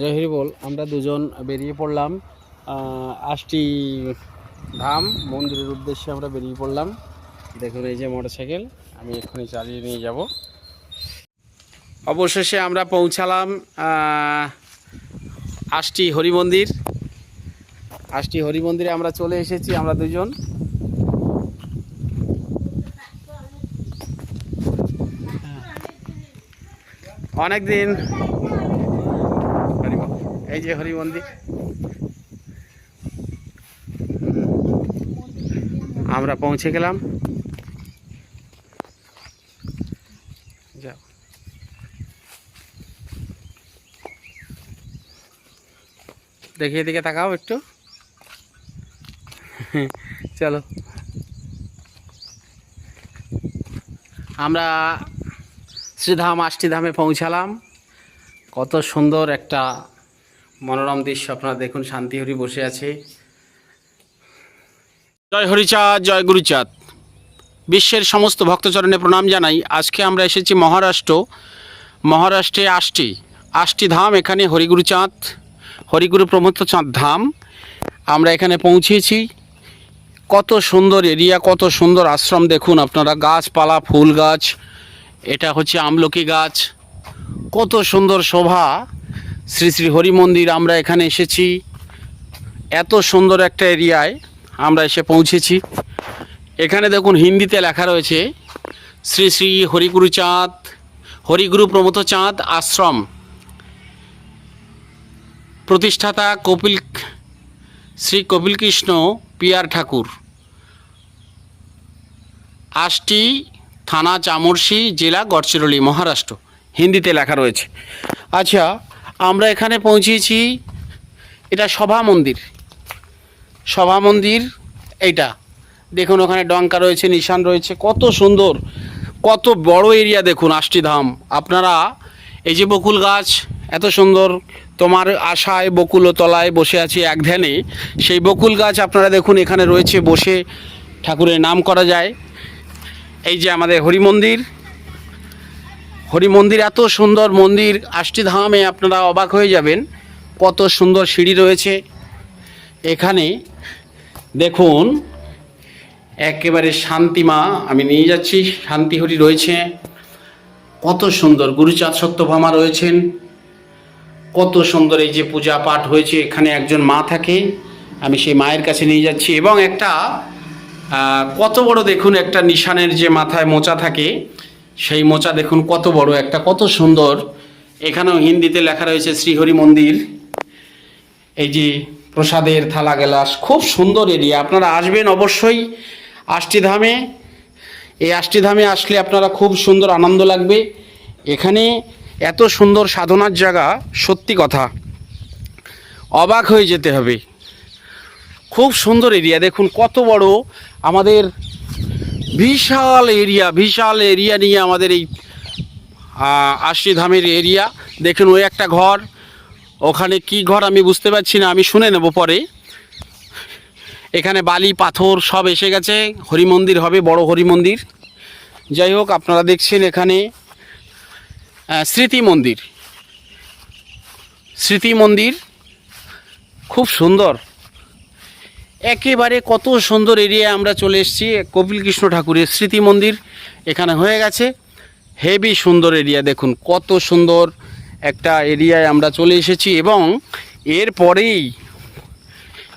জয় হরি বল, আমরা দুজন বেরিয়ে পড়লাম। আষ্টি ধাম মন্দিরের উদ্দেশ্যে আমরা বেরিয়ে পড়লাম। দেখুন এই যে মোটরসাইকেল, আমি এক্ষুনি চালিয়ে নিয়ে যাব। অবশেষে আমরা পৌঁছালাম আষ্টি হরি মন্দির। আষ্টি হরি মন্দিরে আমরা চলে এসেছি, আমরা দুজন। অনেক দিন হরি বল। এই যে হরি মন্দির। আমরা পৌঁছে গেলাম। যাও। দেখি এদিকে তাকাও একটু। চলো। আমরা শ্রীধাম আষ্টিধামে পৌঁছালাম। কত সুন্দর একটা মনোরম দৃশ্য, আপনারা দেখুন, শান্তিহরি বসে আছে। জয় হরিচাঁদ, জয় গুরুচাঁদ। বিশ্বের সমস্ত ভক্তচরণে প্রণাম জানাই। আজকে আমরা এসেছি মহারাষ্ট্র। মহারাষ্ট্রে আষ্টি। আষ্টি ধাম, এখানে হরিগুরুচাঁদ, হরিগুরু প্রমথ চাঁদ ধাম। আমরা এখানে পৌঁছেছি। কত সুন্দর এরিয়া, কত সুন্দর আশ্রম, দেখুন আপনারা, গাছপালা, ফুল গাছ, এটা হচ্ছে আমলকি গাছ। কত সুন্দর শোভা। শ্রী শ্রী হরি মন্দির আমরা এখানে এসেছি। এত সুন্দর একটা এরিয়ায় আমরা এসে পৌঁছেছি। এখানে দেখুন হিন্দিতে লেখা রয়েছে, শ্রী শ্রী হরিগুরু চাঁদ, হরিগুরু প্রমথ চাঁদ আশ্রম। প্রতিষ্ঠাতা কপিল, শ্রী কপিল কৃষ্ণ পিয়ার ঠাকুর। আষ্টি থানা চামরশি জেলা গড়চিরোলি, মহারাষ্ট্র। হিন্দিতে লেখা রয়েছে। আচ্ছা আমরা এখানে পৌঁছেছি, এটা সভা মন্দির। সভা মন্দির এইটা। দেখুন ওখানে ডঙ্কা রয়েছে, নিশান রয়েছে, কত সুন্দর, কত বড় এরিয়া দেখুন, আষ্টিধাম। আপনারা এই যে বকুল গাছ, এত সুন্দর, তোমার আশায় বকুল তলায় বসে আছি এক ধ্যানে। সেই বকুল গাছ আপনারা দেখুন এখানে রয়েছে, বসে ঠাকুরের নাম করা যায়। এই যে আমাদের হরি মন্দির হরি মন্দির এত সুন্দর মন্দির আষ্টি ধামে আপনারা অবাক হয়ে যাবেন কত সুন্দর সিঁড়ি রয়েছে। এখানে দেখুন, একেবারে শান্তিমা, আমি নিয়ে যাচ্ছি, শান্তিহরি রয়েছে। কত সুন্দর গুরুচাঁদ সত্যভামা রয়েছেন। কত সুন্দর এই যে পূজা পাঠ হয়েছে, এখানে একজন মা থাকে, আমি সেই মায়ের কাছে নিয়ে যাচ্ছি। এবং একটা কত বড় দেখুন, একটা নিশানের যে মাথায় মোচা থাকে সেই মোচা দেখুন, কত বড় একটা, কত সুন্দর। এখানেও হিন্দিতে লেখা রয়েছে শ্রীহরি মন্দির। এই যে প্রসাদের থালা গেলাস, খুব সুন্দর এরিয়া। আপনারা আসবেন অবশ্যই আষ্টিধামে। এই আষ্টিধামে আসলে আপনারা খুব সুন্দর আনন্দ লাগবে। এখানে এত সুন্দর সাধনার জায়গা, সত্যি কথা। অবাক হয়ে যেতে হবে। খুব সুন্দর এরিয়া, দেখুন কত বড়। আমাদের বিশাল এরিয়া বিশাল এরিয়া নিয়ে আমাদের এই আহ, আষ্টিধামের এরিয়া। দেখুন ওই একটা ঘর। ওখানে কি ঘর আমি বুঝতে পারছি না আমি শুনে নেব পরে। এখানে বালি পাথর সব এসে গেছে। হরি মন্দির হবে বড় হরি মন্দির যাই হোক আপনারা দেখছেন এখানে স্মৃতি মন্দির। স্মৃতি মন্দির। খুব সুন্দর। একেবারে কত সুন্দর এরিয়ায় আমরা চলে এসেছি। কপিল কৃষ্ণ ঠাকুরের স্মৃতি মন্দির এখানে হয়ে গেছে। হেভি সুন্দর এরিয়া, দেখুন, কত সুন্দর একটা এরিয়ায় আমরা চলে এসেছি এবং এরপরেই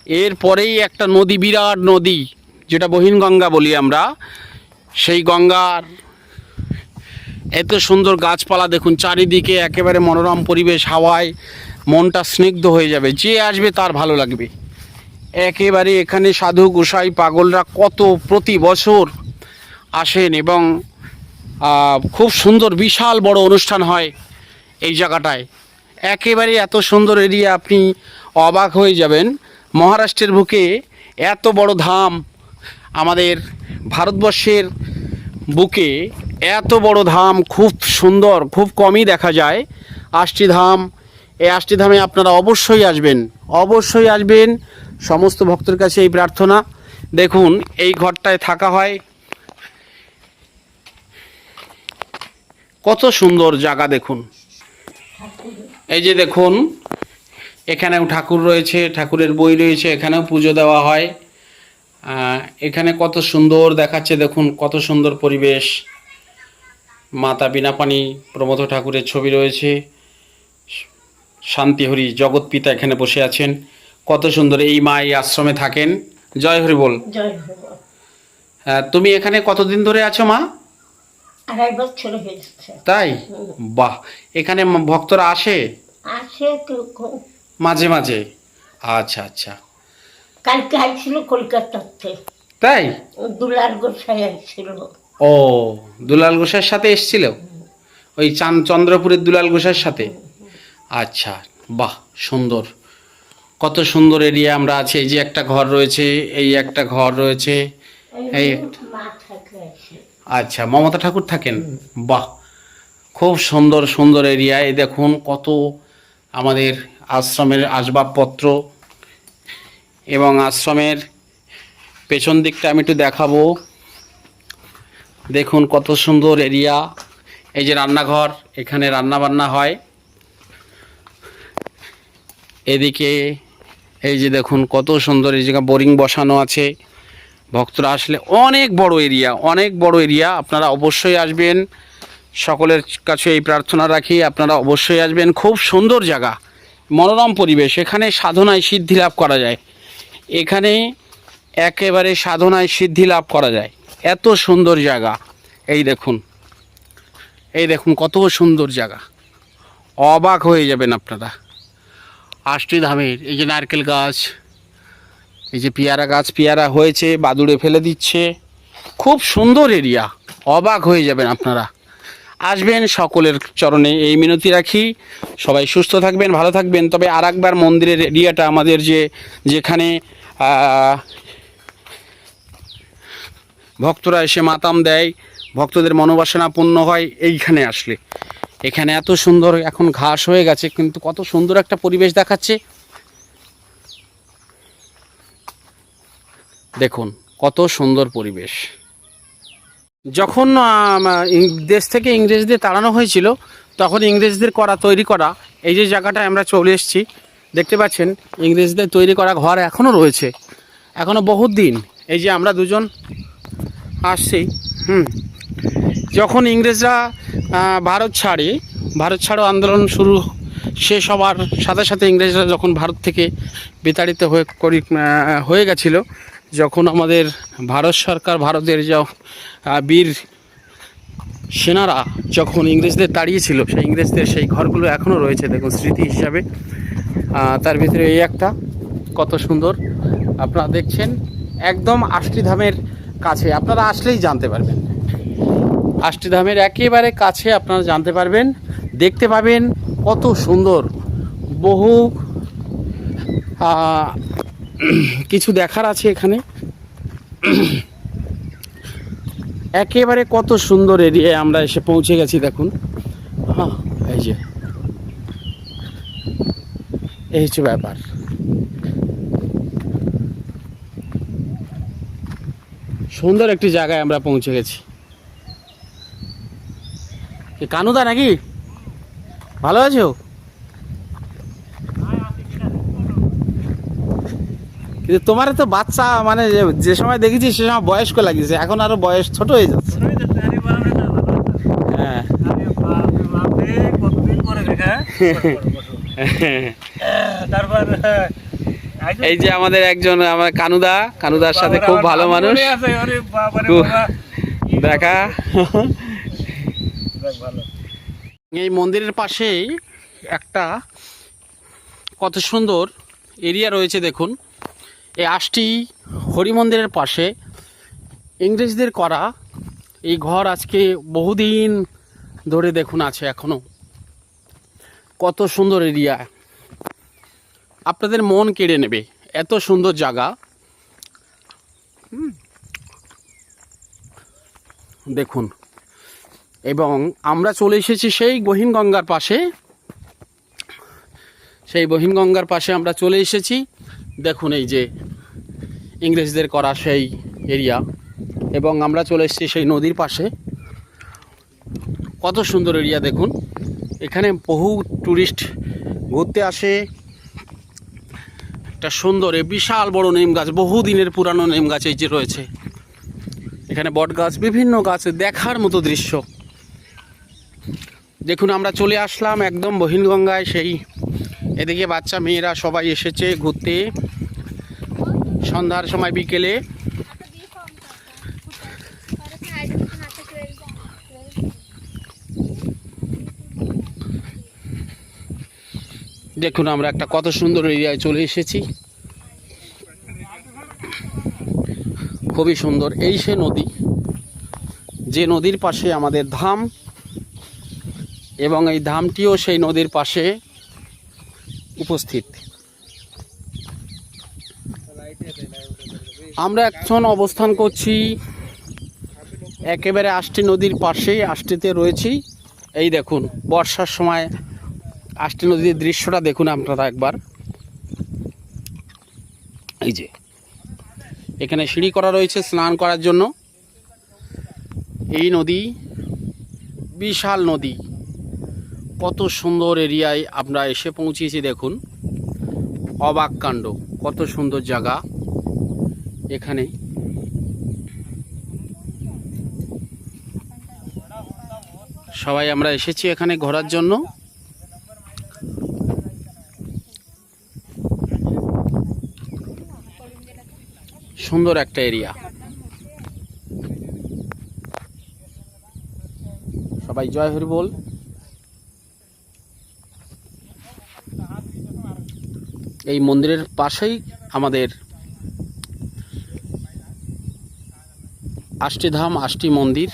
এরপরেই একটা নদী, বিরাট নদী, যেটা বহিনগঙ্গা বলি আমরা। সেই গঙ্গার এত সুন্দর গাছপালা, দেখুন, চারিদিকে একেবারে মনোরম পরিবেশ, হাওয়ায় মনটা স্নিগ্ধ হয়ে যাবে। যে আসবে তার ভালো লাগবে। একেবারে এখানে সাধু গোসাই পাগলরা কত প্রতি বছর আসেন এবং খুব সুন্দর বিশাল বড় অনুষ্ঠান হয় এই জায়গাটায়। একেবারে এত সুন্দর এরিয়া আপনি অবাক হয়ে যাবেন। মহারাষ্ট্রের বুকে এত বড় ধাম আমাদের ভারতবর্ষের বুকে এত বড় ধাম খুব সুন্দর, খুব কমই দেখা যায়। আষ্টি ধাম, এই আষ্টি ধামে আপনারা অবশ্যই আসবেন। অবশ্যই আসবেন। সমস্ত ভক্তের কাছে এই প্রার্থনা। দেখুন, এই ঘরটায় থাকা হয়। কত সুন্দর জায়গা দেখুন। এই যে দেখুন, এখানেও ঠাকুর রয়েছে, ঠাকুরের বই রয়েছে, এখানেও পুজো দেওয়া হয়। এখানে কত সুন্দর দেখাচ্ছে, দেখুন, কত সুন্দর পরিবেশ। মাতা বিনাপানি প্রমথ ঠাকুরের ছবি রয়েছে। শান্তিহরি জগৎ পিতা এখানে বসে আছেন। কত সুন্দর এই মা এই আশ্রমে থাকেন। জয় হরি বল। জয় আহ, তুমি এখানে কতদিন ধরে আছো মা? আড়াই বছর হয়েছে তাই? বাহ এখানে ভক্তরা আসে। মাঝে মাঝে। আচ্ছা আচ্ছা। কালকে আইছিল কলকাতাতে। তাই? দুলাল গোসাই আইছিল। ও দুলাল গোসাইয়ের সাথে এসছিল? ওই চান চন্দ্রপুরের দুলাল গোসাইয়ের সাথে? আচ্ছা বাহ সুন্দর। কত সুন্দর এরিয়া আমরা আছি। এই যে একটা ঘর রয়েছে এই একটা ঘর রয়েছে এই আচ্ছা মমতা ঠাকুর থাকেন? বাহ! খুব সুন্দর সুন্দর এরিয়া। এই দেখুন কত আমাদের আশ্রমের আসবাবপত্র এবং আশ্রমের পেছন দিকটা আমি একটু দেখাবো। দেখুন কত সুন্দর এরিয়া। এই যে রান্নাঘর এখানে রান্না বান্না হয়। এদিকে এই যে দেখুন, কত সুন্দর এই জায়গা বোরিং বসানো আছে। ভক্তরা আসলে অনেক বড় এরিয়া, অনেক বড় এরিয়া। আপনারা অবশ্যই আসবেন। সকলের কাছে এই প্রার্থনা রাখি, আপনারা অবশ্যই আসবেন। খুব সুন্দর জায়গা, মনোরম পরিবেশ। এখানে সাধনায় সিদ্ধি লাভ করা যায়। এখানে একেবারে সাধনায় সিদ্ধি লাভ করা যায়। এত সুন্দর জায়গা। এই দেখুন এই দেখুন কত সুন্দর জায়গা। অবাক হয়ে যাবেন আপনারা। আষ্টি ধামের, এই যে নারকেল গাছ, এই যে পেয়ারা গাছ, পেয়ারা হয়েছে, বাদুড়ে ফেলে দিচ্ছে। খুব সুন্দর এরিয়া, অবাক হয়ে যাবেন আপনারা। আসবেন সকলের চরণে, এই মিনতি রাখি। সবাই সুস্থ থাকবেন, ভালো থাকবেন। তবে আর একবার মন্দিরের এরিয়াটা আমাদের যে, যেখানে ভক্তরা এসে মাতাম দেয়, ভক্তদের মনোবাসনা পূর্ণ হয়, এইখানে আসলে। এখানে এত সুন্দর এখন ঘাস হয়ে গেছে, কিন্তু কত সুন্দর একটা পরিবেশ দেখাচ্ছে। দেখুন, কত সুন্দর পরিবেশ। যখন দেশ থেকে ইংরেজদের তাড়ানো হয়েছিল, তখন ইংরেজদের করা তৈরি করা, এই যে জায়গাটায় আমরা চলে এসেছি, দেখতে পাচ্ছেন, ইংরেজদের তৈরি করা ঘর এখনও রয়েছে। এখনও বহুত দিন, এই যে আমরা দুজন আসছি, হুম। যখন ইংরেজরা ভারত ছাড়ে। ভারত ছাড়ো আন্দোলন শুরু শেষ হওয়ার সাথে সাথে ইংরেজরা যখন ভারত থেকে বিতাড়িত হয়ে করি হয়ে গেছিল, যখন আমাদের ভারত সরকার, ভারতের যে বীর সেনারা যখন ইংরেজদের তাড়িয়েছিল, সেই ইংরেজদের সেই ঘরগুলো এখনও রয়েছে, দেখুন স্মৃতি হিসাবে। তার ভিতরে এই একটা, কত সুন্দর। আপনারা দেখছেন, একদম আষ্টিধামের কাছে। আপনারা আসলেই জানতে পারবেন। আষ্টিধামের একেবারে কাছে আপনারা জানতে পারবেন। দেখতে পাবেন কত সুন্দর বহু কিছু দেখার আছে এখানে। একেবারে কত সুন্দর এরিয়ায় আমরা এসে পৌঁছে গেছি, দেখুন। হ্যাঁ এই যে। এই হচ্ছে ব্যাপার। সুন্দর একটি জায়গায় আমরা পৌঁছে গেছি। কি কানুদা নাকি? ভালো আছো? কিন্তু তোমার তো বাচ্চা মানে যে- সময় দেখেছি সে সময় বয়স্ক লাগিয়েছে এখন আরও বয়স ছোট হয়ে যাচ্ছে। হ্যাঁ এই যে আমাদের একজন আমার কানুদা কানুদার সাথে খুব ভালো মানুষ। খুব- এই মন্দিরের পাশেই একটা কত সুন্দর এরিয়া রয়েছে, দেখুন। এই আষ্টি হরি মন্দিরের পাশে। ইংরেজদের করা এই ঘর আজকে বহুদিন ধরে দেখুন আছে এখনও। কত সুন্দর এরিয়া। আপনাদের মন কেড়ে নেবে, এত সুন্দর জায়গা। দেখুন। এবং আমরা চলে এসেছি সেই গহীন গঙ্গার পাশে। সেই বহিন গঙ্গার পাশে আমরা চলে এসেছি। দেখুন এই যে ইংরেজদের করা সেই এরিয়া এবং আমরা চলে এসেছি সেই নদীর পাশে। কত সুন্দর এরিয়া দেখুন। এখানে বহু ট্যুরিস্ট ঘুরতে আসে। একটা সুন্দর বিশাল বড় নিম গাছ, বহু দিনের পুরানো নিম গাছ এই যে রয়েছে। এখানে বট গাছ বিভিন্ন গাছ দেখার মতো দৃশ্য। দেখুন, আমরা চলে আসলাম একদম বহিনগঙ্গায়। সেই এদিকে বাচ্চা মেয়েরা সবাই এসেছে ঘুরতে। সন্ধ্যার সময় বিকেলে। দেখুন, আমরা একটা কত সুন্দর এরিয়ায় চলে এসেছি। খুবই সুন্দর। এই সে নদী, যে নদীর পাশে আমাদের ধাম এবং এই ধামটিও সেই নদীর পাশে উপস্থিত। আমরা এখন অবস্থান করছি একেবারে আষ্টি নদীর পাশেই, আষ্টিতে রয়েছি। এই দেখুন, বর্ষার সময় আষ্টি নদীর দৃশ্যটা দেখুন আপনারা একবার। এই যে, এখানে সিঁড়ি করা রয়েছে স্নান করার জন্য। এই নদী বিশাল নদী। কত সুন্দর এরিয়ায় আমরা এসে পৌঁছেছি দেখুন। অবাক কাণ্ড, কত সুন্দর জায়গা এখানে। সবাই, আমরা এসেছি এখানে ঘোরার জন্য। সুন্দর একটা এরিয়া। সবাই, জয় হরি বল এই মন্দিরের পাশেই আমাদের আষ্টিধাম আষ্টি মন্দির।